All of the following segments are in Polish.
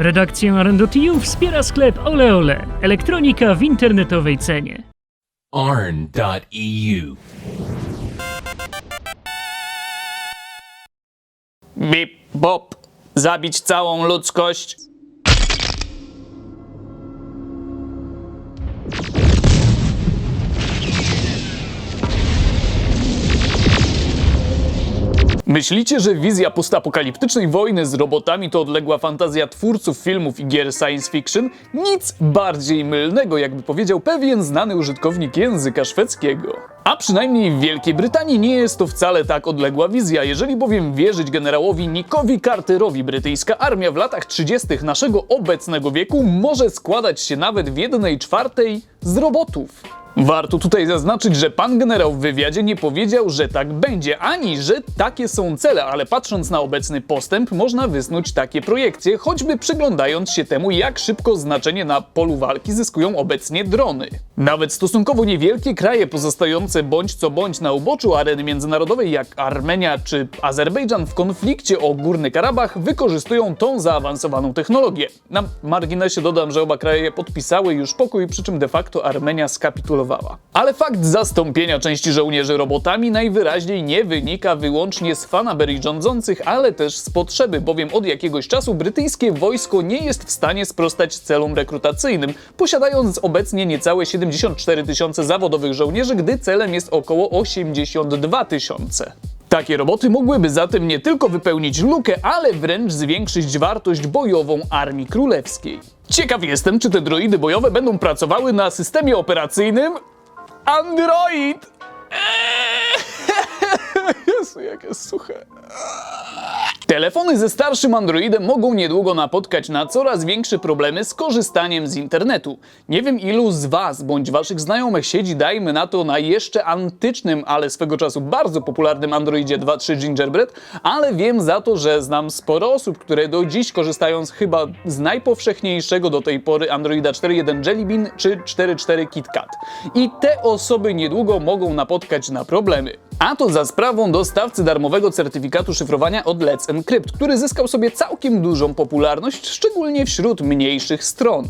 Redakcję Arendo.tu wspiera sklep Oleole. Elektronika w internetowej cenie. arn.eu. Bip, bop. Zabić całą ludzkość. Myślicie, że wizja postapokaliptycznej wojny z robotami to odległa fantazja twórców filmów i gier science fiction? Nic bardziej mylnego, jakby powiedział pewien znany użytkownik języka szwedzkiego. A przynajmniej w Wielkiej Brytanii nie jest to wcale tak odległa wizja. Jeżeli bowiem wierzyć generałowi Nickowi Carterowi, brytyjska armia w latach 30. naszego obecnego wieku może składać się nawet w jednej czwartej z robotów. Warto tutaj zaznaczyć, że pan generał w wywiadzie nie powiedział, że tak będzie, ani że takie są cele, ale patrząc na obecny postęp, można wysnuć takie projekcje, choćby przyglądając się temu, jak szybko znaczenie na polu walki zyskują obecnie drony. Nawet stosunkowo niewielkie kraje pozostające bądź co bądź na uboczu areny międzynarodowej, jak Armenia czy Azerbejdżan w konflikcie o Górny Karabach, wykorzystują tą zaawansowaną technologię. Na marginesie dodam, że oba kraje podpisały już pokój, przy czym de facto Armenia skapitulowała. Ale fakt zastąpienia części żołnierzy robotami najwyraźniej nie wynika wyłącznie z fanaberii rządzących, ale też z potrzeby, bowiem od jakiegoś czasu brytyjskie wojsko nie jest w stanie sprostać celom rekrutacyjnym, posiadając obecnie niecałe 74 tysiące zawodowych żołnierzy, gdy celem jest około 82 tysiące. Takie roboty mogłyby zatem nie tylko wypełnić lukę, ale wręcz zwiększyć wartość bojową Armii Królewskiej. Ciekaw jestem, czy te droidy bojowe będą pracowały na systemie operacyjnym Android! Eee! Jezu, jakie suche. Telefony ze starszym Androidem mogą niedługo napotkać na coraz większe problemy z korzystaniem z internetu. Nie wiem ilu z Was bądź Waszych znajomych siedzi, dajmy na to, na jeszcze antycznym, ale swego czasu bardzo popularnym Androidzie 2.3 Gingerbread, ale wiem za to, że znam sporo osób, które do dziś korzystają z chyba z najpowszechniejszego do tej pory Androida 4.1 Jelly Bean czy 4.4 KitKat. I te osoby niedługo mogą napotkać na problemy. A to za sprawą dostawcy darmowego certyfikatu szyfrowania od Let's Encrypt, który zyskał sobie całkiem dużą popularność, szczególnie wśród mniejszych stron.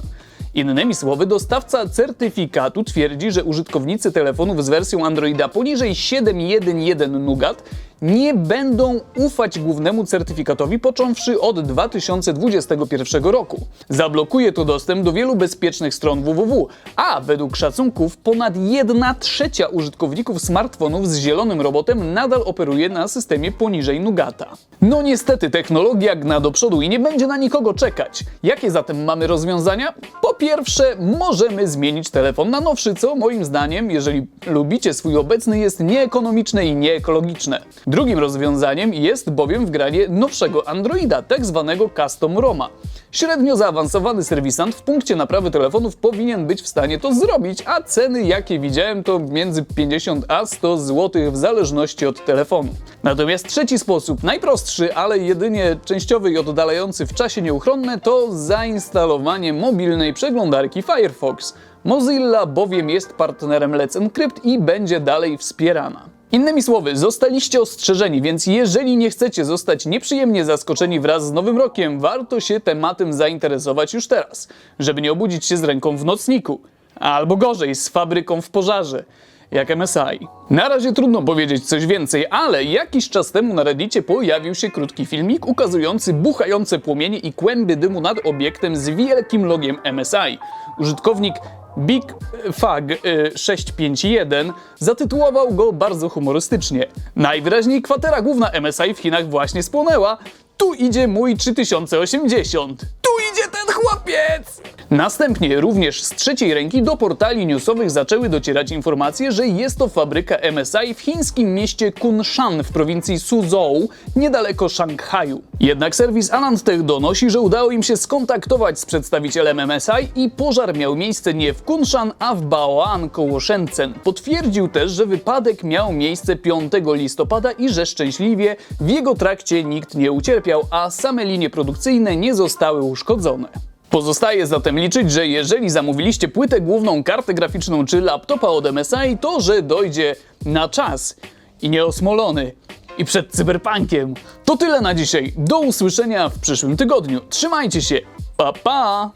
Innymi słowy, dostawca certyfikatu twierdzi, że użytkownicy telefonów z wersją Androida poniżej 7.1.1 Nougat nie będą ufać głównemu certyfikatowi począwszy od 2021 roku. Zablokuje to dostęp do wielu bezpiecznych stron www, a według szacunków ponad 1 trzecia użytkowników smartfonów z zielonym robotem nadal operuje na systemie poniżej Nugata. No niestety technologia gna do przodu i nie będzie na nikogo czekać. Jakie zatem mamy rozwiązania? Po pierwsze, możemy zmienić telefon na nowszy, co moim zdaniem, jeżeli lubicie swój obecny, jest nieekonomiczne i nieekologiczne. Drugim rozwiązaniem jest bowiem wgranie nowszego Androida, tak zwanego Custom Roma. Średnio zaawansowany serwisant w punkcie naprawy telefonów powinien być w stanie to zrobić, a ceny jakie widziałem to między 50 a 100 zł w zależności od telefonu. Natomiast trzeci sposób, najprostszy, ale jedynie częściowy i oddalający w czasie nieuchronne, to zainstalowanie mobilnej przeglądarki Firefox. Mozilla bowiem jest partnerem Let's Encrypt i będzie dalej wspierana. Innymi słowy, zostaliście ostrzeżeni, więc jeżeli nie chcecie zostać nieprzyjemnie zaskoczeni wraz z Nowym Rokiem, warto się tematem zainteresować już teraz, żeby nie obudzić się z ręką w nocniku. Albo gorzej, z fabryką w pożarze, jak MSI. Na razie trudno powiedzieć coś więcej, ale jakiś czas temu na Reddicie pojawił się krótki filmik ukazujący buchające płomienie i kłęby dymu nad obiektem z wielkim logiem MSI. Użytkownik Big Fag y, 651 zatytułował go bardzo humorystycznie. Najwyraźniej kwatera główna MSI w Chinach właśnie spłonęła. Tu idzie mój 3080. Tu idzie ten chłopiec! Następnie również z trzeciej ręki do portali newsowych zaczęły docierać informacje, że jest to fabryka MSI w chińskim mieście Kunshan w prowincji Suzhou, niedaleko Szanghaju. Jednak serwis Anantech donosi, że udało im się skontaktować z przedstawicielem MSI i pożar miał miejsce nie w Kunshan, a w Baoan koło Shenzhen. Potwierdził też, że wypadek miał miejsce 5 listopada i że szczęśliwie w jego trakcie nikt nie ucierpiał, a same linie produkcyjne nie zostały uszkodzone. Pozostaje zatem liczyć, że jeżeli zamówiliście płytę główną, kartę graficzną czy laptopa od MSI, to że dojdzie na czas i nieosmolony i przed cyberpunkiem. To tyle na dzisiaj. Do usłyszenia w przyszłym tygodniu. Trzymajcie się. Pa, pa!